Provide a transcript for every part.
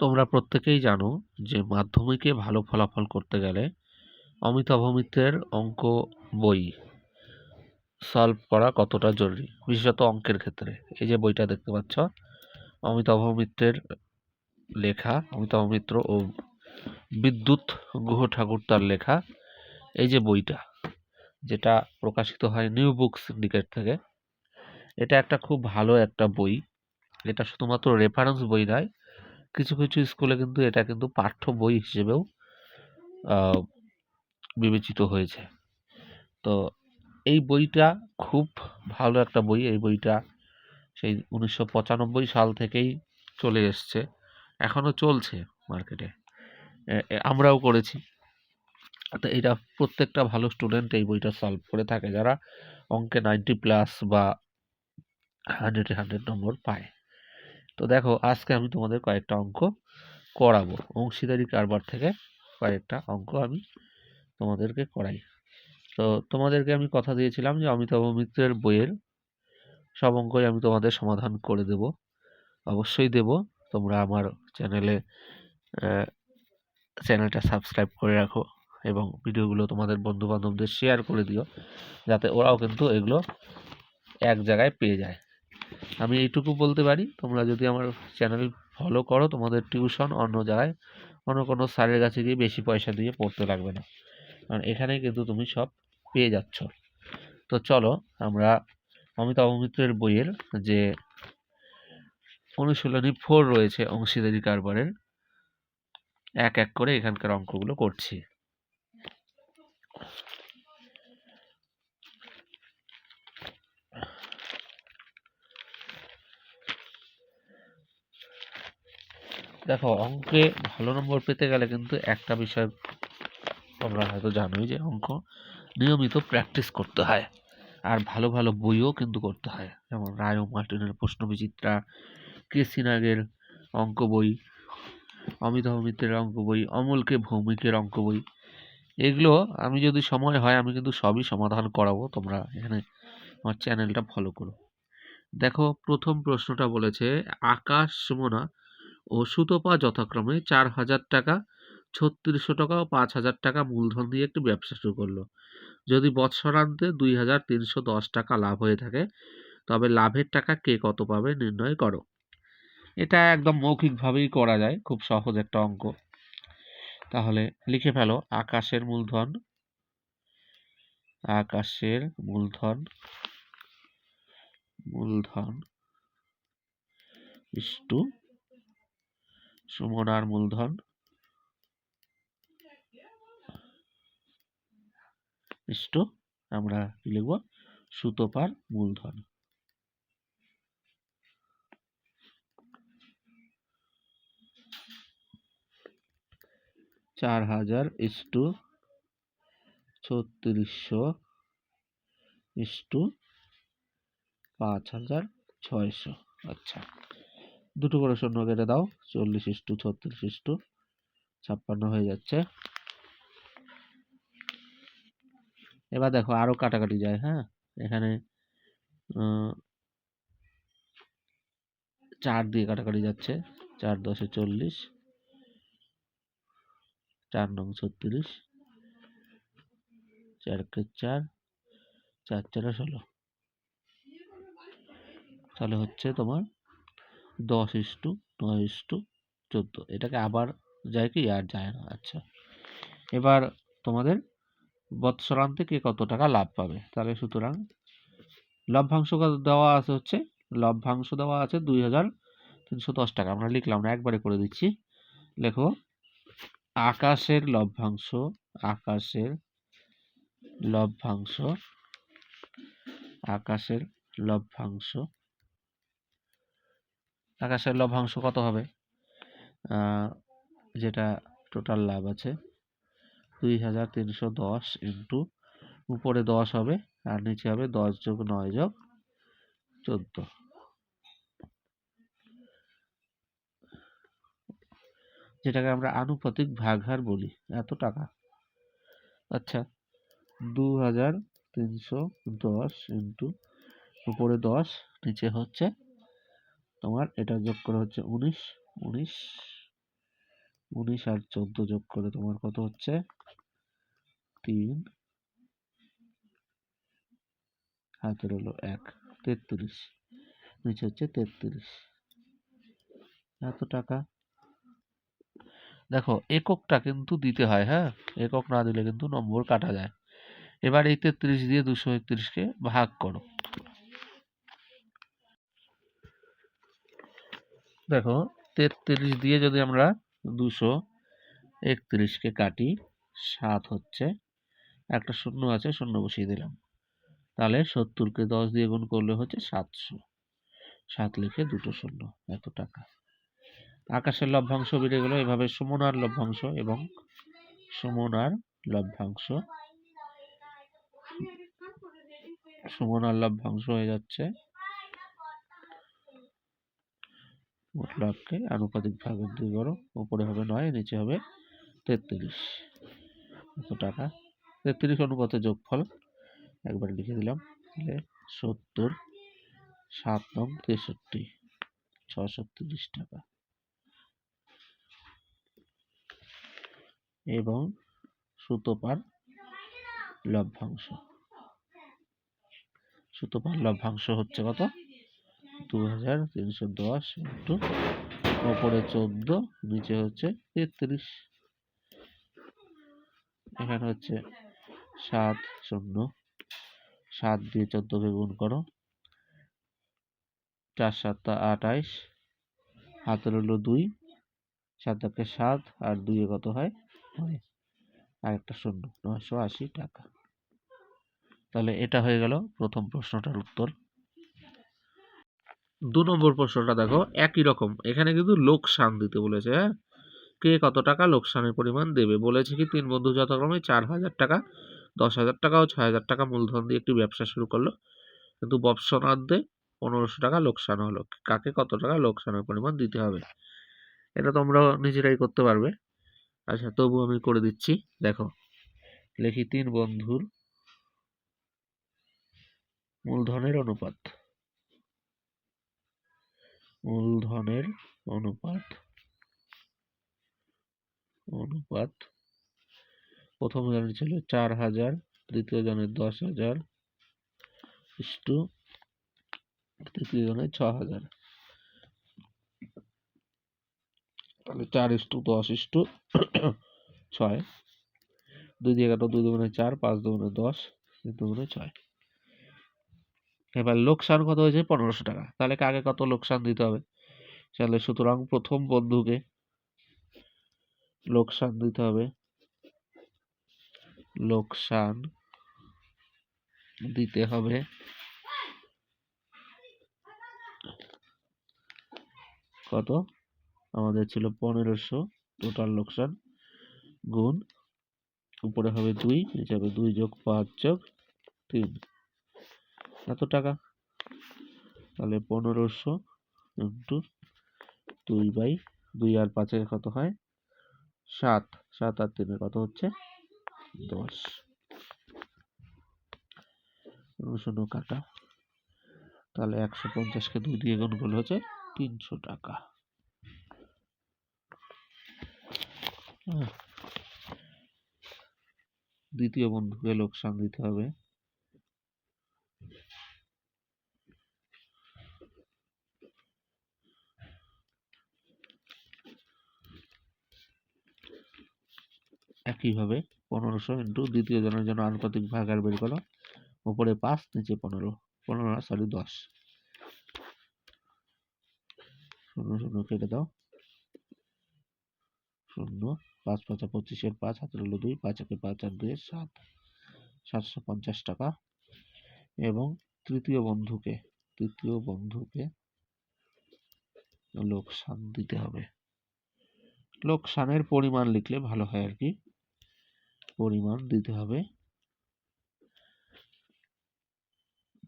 তোমরা প্রত্যেকেই জানো যে মাধ্যমিকে ভালো ফলাফল করতে গেলে অমিতাভ মিত্রের অঙ্ক বই সলভ করা কতটা জরুরি, বিশেষত অঙ্কের ক্ষেত্রে। এই যে বইটা দেখতে পাচ্ছ, অমিতাভ মিত্রের লেখা, অমিতাভ মিত্র ও বিদ্যুৎ গুহ ঠাকুর তার লেখা, এই যে বইটা, যেটা প্রকাশিত হয় নিউ বুক সিন্ডিকেট থেকে, এটা একটা খুব ভালো একটা বই। এটা শুধুমাত্র রেফারেন্স বই নয় কিছু কিছু স্কুলে কিন্তু এটা কিন্তু পাঠ্য বই হিসেবেও বিবেচিত হয়েছে। তো এই বইটা খুব ভালো একটা বই, এই বইটা সেই উনিশশো পঁচানব্বই সাল থেকেই চলে এসছে এখনও চলছে মার্কেটে। আমরাও করেছি। তো এটা প্রত্যেকটা ভালো স্টুডেন্ট এই বইটা সলভ করে থাকে, যারা অঙ্কে নাইনটি প্লাস বা হান্ড্রেডে হান্ড্রেড নম্বর পায়। তো দেখো, আজকে আমি তোমাদের কয়েকটা অঙ্ক করাবো। অংশীদারি কারবার থেকে কয়েকটা অঙ্ক আমি তোমাদেরকে করাই। তো তোমাদেরকে আমি কথা দিয়েছিলাম যে অমিতাভ মিত্রের বইয়ের সব অঙ্কই আমি তোমাদের সমাধান করে দেব। অবশ্যই দেব। তোমরা আমার চ্যানেলে চ্যানেলটা সাবস্ক্রাইব করে রাখো এবং ভিডিওগুলো তোমাদের বন্ধু বান্ধবদের শেয়ার করে দিও, যাতে ওরাও কিন্তু এগুলো এক জায়গায় পেয়ে যায়। আমি এইটুকু বলতে পারি। তোমরা যদি আমার চ্যানেল ফলো করো, তোমাদের টিউশন অন্য জায়গায়, অন্য কোনো স্যারের কাছে গিয়ে বেশি পয়সা দিয়ে পড়তে লাগবে না। কারণ এখানে কিন্তু তুমি সব পেয়ে যাচ্ছ। তো চলো, আমরা অমিতাভ মিত্রের বইয়ের যে অনুশীলনী ফোর রয়েছে অংশীদারি কারবারের, এক এক করে এখানকার অঙ্কগুলো করছি। দেখো, অঙ্কে ভালো নম্বর পেতে গেলে কিন্তু একটা বিষয় তোমরা হয়তো জানোই যে অঙ্ক নিয়মিত প্র্যাকটিস করতে হয়। আর ভালো ভালো বইও কিন্তু করতে হয়। যেমন রায় মার্টিনের প্রশ্ন বিচিত্রা কেসি নাগের অঙ্ক বই অমিতাভ মিত্রের অঙ্ক বই, অমলকে ভৌমিকের অঙ্ক বই। এগুলো আমি যদি সময় হয়, আমি কিন্তু সবই সমাধান করাবো। তোমরা এখানে আমার চ্যানেলটা ফলো করো। দেখো, প্রথম প্রশ্নটা বলেছে, আকাশ সুমনা ও সুতপা যথাক্রমে চার হাজার টাকা, ছত্রিশশো টাকা ও পাঁচ হাজার টাকা মূলধন দিয়ে একটি ব্যবসা শুরু করল। যদি বৎসরান্তে দুই হাজার তিনশো দশ টাকা লাভ হয়ে থাকে, তবে লাভের টাকা কে কত পাবে নির্ণয় করো। এটা একদম মৌখিকভাবেই করা যায়, খুব সহজ একটা অঙ্ক। তাহলে লিখে ফেলো, আকাশের মূলধন আকাশের মূলধন মূলধন ইষ্টু সুমনার মূলধন? আমরা কি লিখব? সুতোপার মূলধন। চার হাজার ইস্টু ছত্রিশশো ইস্টু পাঁচ হাজার ছয়শো। আচ্ছা। দুটো করে শূন্য কেটে দাও। চল্লিশ ইস্টু ছত্রিশ ইস্টু ছাপ্পান্ন হয়ে যাচ্ছে। এবার দেখো আরও কাটাকাটি যায় হ্যাঁ? এখানে চার দিয়ে কাটাকাটি যাচ্ছে। চার দশে চল্লিশ, চার নং ছত্রিশ, চারকে চার চার চারে ষোলো। তাহলে হচ্ছে তোমার দশ ইস্টু নয় ইস্টু চোদ্দ। এটাকে আবার যায় কি আর যায় না। আচ্ছা। এবার তোমাদের বৎসরান্তে কে কত টাকা লাভ পাবে? তাহলে সুতরাং লভ্যাংশ দেওয়া আছে হচ্ছে, লভ্যাংশ দেওয়া আছে দুই হাজার তিনশো দশ টাকা। আমরা লিখলাম না, একবারে করে দিচ্ছি। লেখো, আকাশের লভ্যাংশ আকাশের লভ্যাংশ আকাশের লভ্যাংশ আকাশের লভ্যাংশ কত হবে? যেটা টোটাল লাভ আছে, দুই হাজার তিনশো দশ ইন্টু উপরে দশ হবে আর নিচে হবে দশ যোগ নয় যোগ চোদ্দ। যেটাকে আমরা আনুপাতিক ভাগহার বলি, এত টাকা। আচ্ছা দু হাজার তিনশো দশ ইন্টু উপরে দশ, নিচে হচ্ছে তোমার এটা যোগ করে হচ্ছে উনিশ উনিশ উনিশ আর চোদ্দ যোগ করে তোমার কত হচ্ছে? তিন, হাতের হলো এক, তেত্রিশ, নিচে হচ্ছে তেত্রিশ। এত টাকা। দেখো, এককটা কিন্তু দিতে হয় হ্যাঁ? একক না দিলে কিন্তু নম্বর কাটা যায়। এবার এই তেত্রিশ দিয়ে দুশো একত্রিশকে ভাগ করো। দেখো, তেত্রিশ দিয়ে যদি আমরা দুশো একত্রিশকে কাটি, সাত হচ্ছে, একটা শূন্য আছে, শূন্য বসিয়ে দিলাম। তাহলে সত্তরকে দশ দিয়ে গুণ করলে হচ্ছে সাতশো। সাত লিখে দুটো শূন্য, এত টাকা। আকাশের লভ্যাংশ বেড়ে গেল, এভাবে সমনার লভ্যাংশ এবং সুমনার লভ্যাংশ, সমনার লভ্যাংশ হয়ে যাচ্ছে। মোট লাভকে আনুপাতিক ভাগে দুই করো উপরে হবে নয়, নিচে হবে তেত্রিশ। এত টাকা। তেত্রিশ অনুপাতে যোগফল, একবার লিখে দিলাম, তাহলে সত্তর, সাত নং তেষট্টি ছশো তিরিশ টাকা। এবং সুতোপার লভ্যাংশ। সুতোপার লভ্যাংশ হচ্ছে কত? দু হাজার তিনশো দশ ইন্টু ওপরে চোদ্দ, নিচে হচ্ছে তেত্রিশ। এখানে হচ্ছে সাত শূন্য। সাত দিয়ে চোদ্দকে গুণ করো। চার সাতটা আটাইশ হাতের হলো দুই, সাত একে সাত, আর দুইয়ে কত হয়? আর একটা শূন্য, নয়শো আশি টাকা। তাহলে এটা হয়ে গেল প্রথম প্রশ্নটার উত্তর। দু নম্বর প্রশ্নটা দেখো, একই রকম। এখানে কিন্তু লোকসান দিতে বলেছে হ্যাঁ? কে কত টাকা লোকসানের পরিমাণ দেবে? বলেছে কি, তিন বন্ধু যথাক্রমে চার হাজার টাকা, দশ হাজার টাকা ও ছয় হাজার টাকা মূলধন দিয়ে একটি ব্যবসা শুরু করল। কিন্তু ব্যবসানার্ধে পনেরোশো টাকা লোকসান হলো। কাকে কত টাকা লোকসানের পরিমাণ দিতে হবে? এটা তোমরা নিজেরাই করতে পারবে। আচ্ছা তবু আমি করে দিচ্ছি। দেখো, লিখি তিন বন্ধুর মূলধনের অনুপাত। মূলধনের অনুপাত অনুপাত, প্রথম জনের ছিল চার হাজার, দ্বিতীয় জনের দশ হাজার, ইস্টু তৃতীয় জনের ছ হাজার। তাহলে চার ইস্টু দশ ইস্টু ছয়। দুই দিয়ে দুই দুগুণে চার, পাঁচ দুগুণে দশ দুগুণে ছয়। এবার লোকসান কত হয়েছে? পনেরোশো টাকা। তাহলে কাকে কত লোকসান দিতে হবে? তাহলে সুতরাং প্রথম বন্ধুকে লোকসান দিতে হবে। লোকসান দিতে হবে। কত? আমাদের ছিল পনেরোশো। টোটাল লোকসান গুণ, উপরে হবে দুই, নিচে হবে দুই যোগ পাঁচ যোগ তিন। এত টাকা? তাহলে পনেরোশো ইন্টু দুই বাই দুই আর পাঁচে কত হয়? সাত। সাত আর তিনে কত হচ্ছে? দশ। শূন্য কাটা। তাহলে একশো পঞ্চাশকে দুই দিয়ে গুণ করলে হচ্ছে তিনশো টাকা। দ্বিতীয় বন্ধুকে লোকসান দিতে হবে। একইভাবে পনেরোশো ইন্টু দ্বিতীয় জনের জন্য আনুপাতিক ভাগ আর বের করো, উপরে পাঁচ, নিচে পনেরো পনেরো সরি দশ। শূন্য শূন্য কেটে দাও। শূন্য, পাঁচ, পাঁচা পঁচিশের পাঁচ, হাতের হলো দুই, পাঁচ, একে পাঁচ আর দুই সাত। সাতশো পঞ্চাশ টাকা। এবং তৃতীয় বন্ধুকে তৃতীয় বন্ধুকে লোকসান দিতে হবে। লোকসানের পরিমাণ লিখলে ভালো হয় আর কি। পরিমাণ দিতে হবে।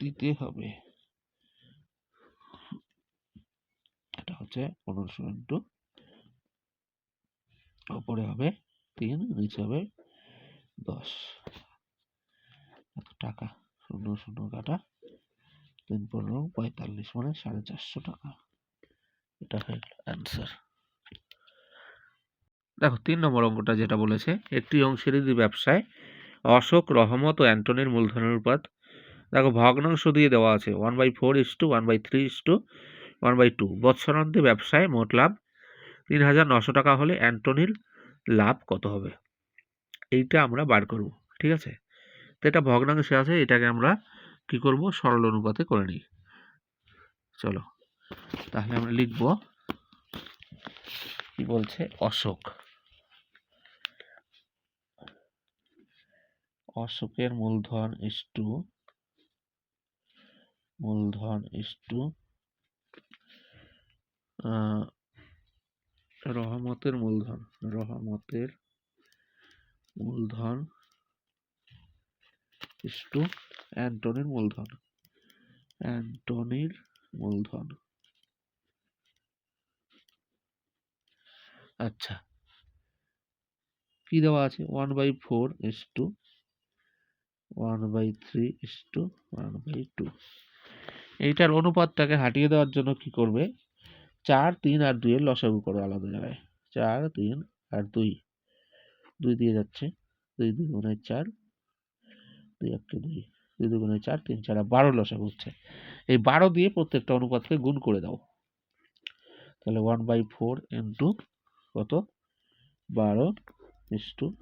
দিতে হবে। এটা হচ্ছে পনেরোশো ইন্টু ওপরে হবে তিন, নিচে হবে দশ। টাকা। শূন্য শূন্য কাটা। তিন পনেরো, পঁয়তাল্লিশ মানে সাড়ে চারশো টাকা। এটা হয়ে গেল অ্যান্সার দেখো, তিন নম্বর অঙ্কটা যেটা বলেছে, একটি অংশেরই ব্যবসায় অশোক, রহমত ও অ্যান্টনির মূলধনের অনুপাত। দেখো, ভগ্নাংশ দিয়ে দেওয়া আছে one by four is two one by three is two one by two বৎসরান্তে ব্যবসায় মোট লাভ তিন হাজার নশো টাকা হলে অ্যান্টনির লাভ কত হবে? এইটা আমরা বার করব, ঠিক আছে? তো এটা ভগ্নাংশে আছে, এটাকে আমরা কি করব? সরল অনুপাতে করে নিই। চলো, তাহলে আমরা লিখব, কি বলছে? অশোক। অশোকের মূলধন ইস টু মূলধন ইস টু রহমতের মূলধন রহমতের মূলধন ইস টু অ্যান্টনির মূলধন অ্যান্টনির মূলধন। আচ্ছা কি দেওয়া আছে? One by four is two one by three is two one by two এইটার অনুপাতটাকে হাঁটিয়ে দেওয়ার জন্য কি করবে? চার, তিন আর দুইয়ের লসাগু করো আলাদা জায়গায়। চার, তিন আর দুই। দুই দিয়ে যাচ্ছে। দুই দুই গুণে চার, দুই একটা দুই। দুই দুগুণে চার, তিন চার বারো লসাগু হচ্ছে। এই বারো দিয়ে প্রত্যেকটা অনুপাতকে গুণ করে দাও। তাহলে ওয়ান বাই ফোর ইন্টু কত? বারো is two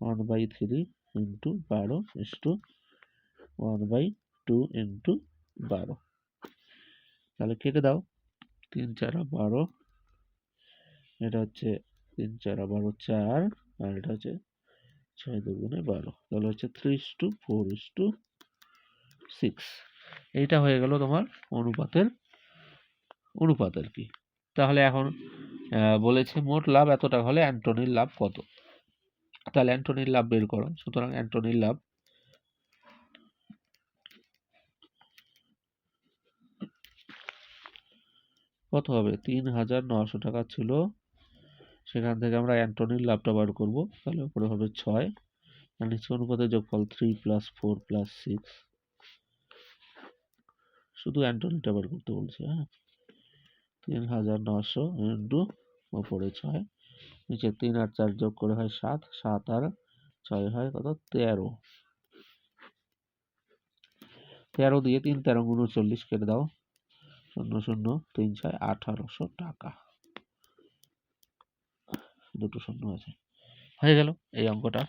one by three into বারো is two one by two into বারো। তাহলে কেটে দাও। তিন চারা বারো। এটা হচ্ছে তিন চারা বারো চার আর এটা হচ্ছে ছয় দুগুণে বারো। তাহলে হচ্ছে three is two four is two six এইটা হয়ে গেল তোমার অনুপাতের, অনুপাত আর কি। তাহলে এখন বলেছে মোট লাভ এত টাকা হলে অ্যান্টনির লাভ কত? তাহলে অ্যান্টনির লাভ বের করো। সুতরাং অ্যান্টনির লাভ কত হবে? তিন হাজার নশো টাকা ছিল। সেখান থেকে আমরা অ্যান্টনির লাভটা বার করব। তাহলে উপরে হবে ছয়। আর নিচে অনুপাতের যোগফল three plus four plus six শুধু অ্যান্টনিটা বার করতে বলছে হ্যাঁ? তিন হাজার নশো ইন্টু ওপরে ছয়। নিচে তিন আর চার যোগ করে হয় সাত সাত আর ছয় হয় কত? তেরো। তেরো দিয়ে তিন, তেরো উনচল্লিশ কেটে দাও। শূন্য শূন্য, তিন, ছয়, আঠারোশো টাকা। দুটো শূন্য আছে হয়ে গেল এই অঙ্কটা।